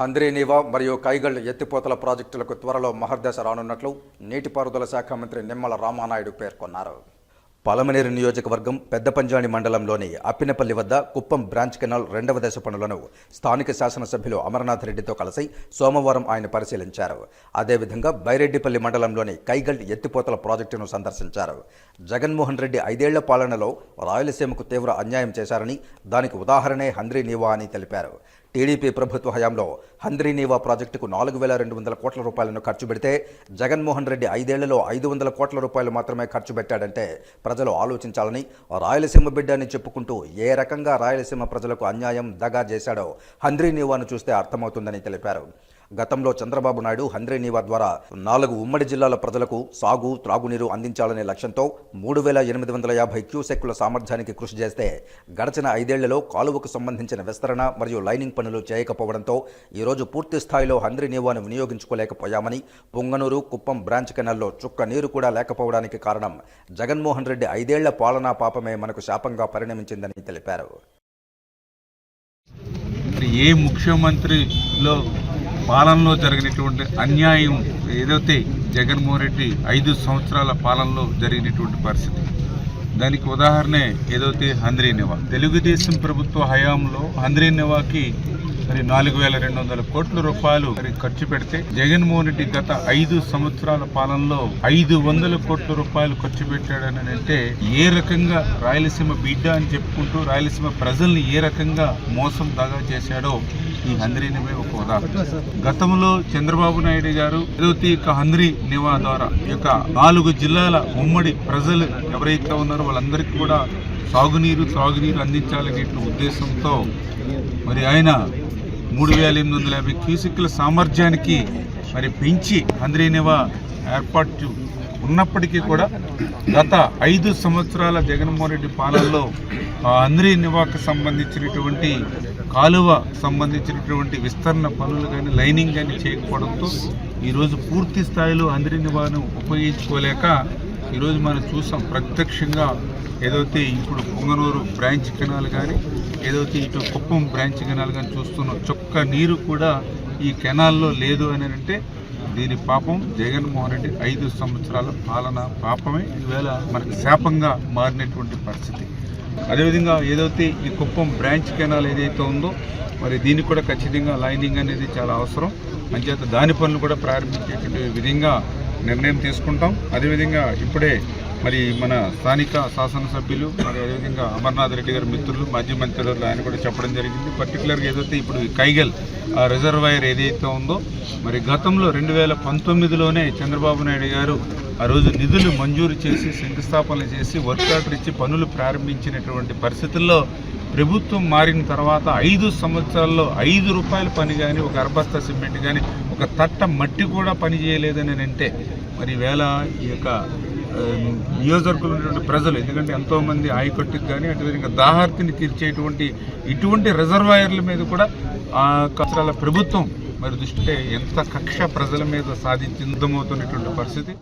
హంద్రీనీవా మరియు కైగల్ ఎత్తిపోతల ప్రాజెక్టులకు త్వరలో మహర్దశ రానున్నట్లు నీటిపారుదల శాఖ మంత్రి నిమ్మల రామానాయుడు పేర్కొన్నారు. పలమనేరు నియోజకవర్గం పెద్దపంజాని మండలంలోని అప్పినపల్లి వద్ద కుప్పం బ్రాంచ్ కెనాల్ రెండవ దశ పనులను స్థానిక శాసనసభ్యులు అమర్నాథ్ రెడ్డితో కలిసి సోమవారం ఆయన పరిశీలించారు. అదేవిధంగా బైరెడ్డిపల్లి మండలంలోని కైగల్ ఎత్తిపోతల ప్రాజెక్టును సందర్శించారు. జగన్మోహన్ రెడ్డి ఐదేళ్ళ పాలనలో రాయలసీమకు తీవ్ర అన్యాయం చేశారని దానికి ఉదాహరణే హంద్రీ నీవా అని తెలిపారు. టీడీపీ ప్రభుత్వ హయాంలో హంద్రీనీవా ప్రాజెక్టుకు నాలుగు వేల రెండు వందల కోట్ల రూపాయలను ఖర్చు పెడితే జగన్మోహన్ రెడ్డి ఐదేళ్ళలో ఐదు వందల కోట్ల రూపాయలు మాత్రమే ఖర్చు పెట్టాడంటే ప్రజలు ఆలోచించాలని రాయలసీమ బిడ్డ అని చెప్పుకుంటూ ఏ రకంగా రాయలసీమ ప్రజలకు అన్యాయం దగా చేశాడో హంద్రీనీవాను చూస్తే అర్థమవుతుందని తెలిపారు. గతంలో చంద్రబాబు నాయుడు హంద్రీనీవా ద్వారా నాలుగు ఉమ్మడి జిల్లాల ప్రజలకు సాగు త్రాగునీరు అందించాలనే లక్ష్యంతో మూడు వేల ఎనిమిది వందల యాభై క్యూసెక్కుల సామర్థ్యానికి కృషి చేస్తే గడచిన ఐదేళ్ళలో కాలువకు సంబంధించిన విస్తరణ మరియు లైనింగ్ పనులు చేయకపోవడంతో ఈరోజు పూర్తి స్థాయిలో హంద్రీనీవాను వినియోగించుకోలేకపోయామని పొంగనూరు కుప్పం బ్రాంచ్ కెనాల్లో చుక్క నీరు కూడా లేకపోవడానికి కారణం జగన్మోహన్ రెడ్డి ఐదేళ్ళ పాలనా పాపమే మనకు శాపంగా పరిణమించిందని తెలిపారు. ఏ ముఖ్యమంత్రిలో పాలనలో జరిగినటువంటి అన్యాయం ఏదైతే జగన్మోహన్ రెడ్డి ఐదు సంవత్సరాల పాలనలో జరిగినటువంటి పరిస్థితి. దానికి ఉదాహరణే ఏదైతే హంద్రీనివా తెలుగుదేశం ప్రభుత్వ హయాంలో హంద్రీనివాకి మరి నాలుగు వేల రెండు వందల కోట్ల రూపాయలు మరి ఖర్చు పెడితే జగన్మోహన్ రెడ్డి గత ఐదు సంవత్సరాల పాలనలో ఐదు వందల కోట్ల రూపాయలు ఖర్చు పెట్టాడని అంటే ఏ రకంగా రాయలసీమ బిడ్డ అని చెప్పుకుంటూ రాయలసీమ ప్రజల్ని ఏ రకంగా మోసం దాగా చేశాడో ఈ హంద్రీనిపై ఒక ఉదాహరణ. గతంలో చంద్రబాబు నాయుడు గారు ఏదైతే హంద్రీ నివా ద్వారా ఈ యొక్క నాలుగు జిల్లాల ఉమ్మడి ప్రజలు ఎవరైతే ఉన్నారో వాళ్ళందరికీ కూడా సాగునీరు త్రాగునీరు అందించాలనే ఉద్దేశంతో మరి ఆయన మూడు వేల ఎనిమిది వందల యాభై క్యూసిక్ల సామర్థ్యానికి మరి పెంచి హంద్రీనివా ఏర్పాటు ఉన్నప్పటికీ కూడా గత ఐదు సంవత్సరాల జగన్మోహన్ రెడ్డి పాలనలో ఆ అంద్రీ నివాకు సంబంధించినటువంటి కాలువ సంబంధించినటువంటి విస్తరణ పనులు కానీ లైనింగ్ కానీ చేయకపోవడంతో ఈరోజు పూర్తి స్థాయిలో అంద్రీ నివాను ఉపయోగించుకోలేక ఈరోజు మనం చూసాం ప్రత్యక్షంగా ఏదైతే ఇప్పుడు పొంగనూరు బ్రాంచ్ కెనాల్ కానీ ఏదైతే ఇటు కుప్పం బ్రాంచ్ కెనాల్ కానీ చూస్తున్న. చొక్క నీరు కూడా ఈ కెనాల్లో లేదు అని అంటే దీని పాపం జగన్మోహన్ రెడ్డి ఐదు సంవత్సరాల పాలన పాపమే. ఈవేళ మనకు శాపంగా మారినటువంటి పరిస్థితి. అదేవిధంగా ఏదైతే ఈ కుప్పం బ్రాంచ్ కెనాల్ ఏదైతే ఉందో మరి దీనికి కూడా ఖచ్చితంగా లైనింగ్ అనేది చాలా అవసరం. అంచేత దాని పనులు కూడా ప్రారంభించేటువంటి విధంగా నిర్ణయం తీసుకుంటాం. అదేవిధంగా ఇప్పుడే మరి మన స్థానిక శాసనసభ్యులు మరి అదేవిధంగా అమర్నాథ్ రెడ్డి గారి మిత్రులు మాజీ మంత్రులు ఆయన కూడా చెప్పడం జరిగింది. పర్టికులర్గా ఏదైతే ఇప్పుడు కైగల్ ఆ రిజర్వాయర్ ఏదైతే ఉందో మరి గతంలో రెండు వేల పంతొమ్మిదిలోనే చంద్రబాబు నాయుడు గారు ఆ రోజు నిధులు మంజూరు చేసి శంకుస్థాపనలు చేసి వర్క్ ఆర్డర్ ఇచ్చి పనులు ప్రారంభించినటువంటి పరిస్థితుల్లో ప్రభుత్వం మారిన తర్వాత ఐదు సంవత్సరాల్లో ఐదు రూపాయల పని కానీ ఒక అర్బస్తా సిమెంట్ కానీ ఒక తట్ట మట్టి కూడా పని చేయలేదని అంటే మరి వేళ ఈ యొక్క నియోజకవర్గంలో ఉన్నటువంటి ప్రజలు ఎందుకంటే ఎంతోమంది ఆయకట్టుకు కానీ అదేవిధంగా దాహార్తిని తీర్చేటువంటి ఇటువంటి రిజర్వాయర్ల మీద కూడా ఆ కచరాల ప్రభుత్వం మరి దృష్టి ఎంత కక్ష ప్రజల మీద సాధించిందమవుతున్నటువంటి పరిస్థితి.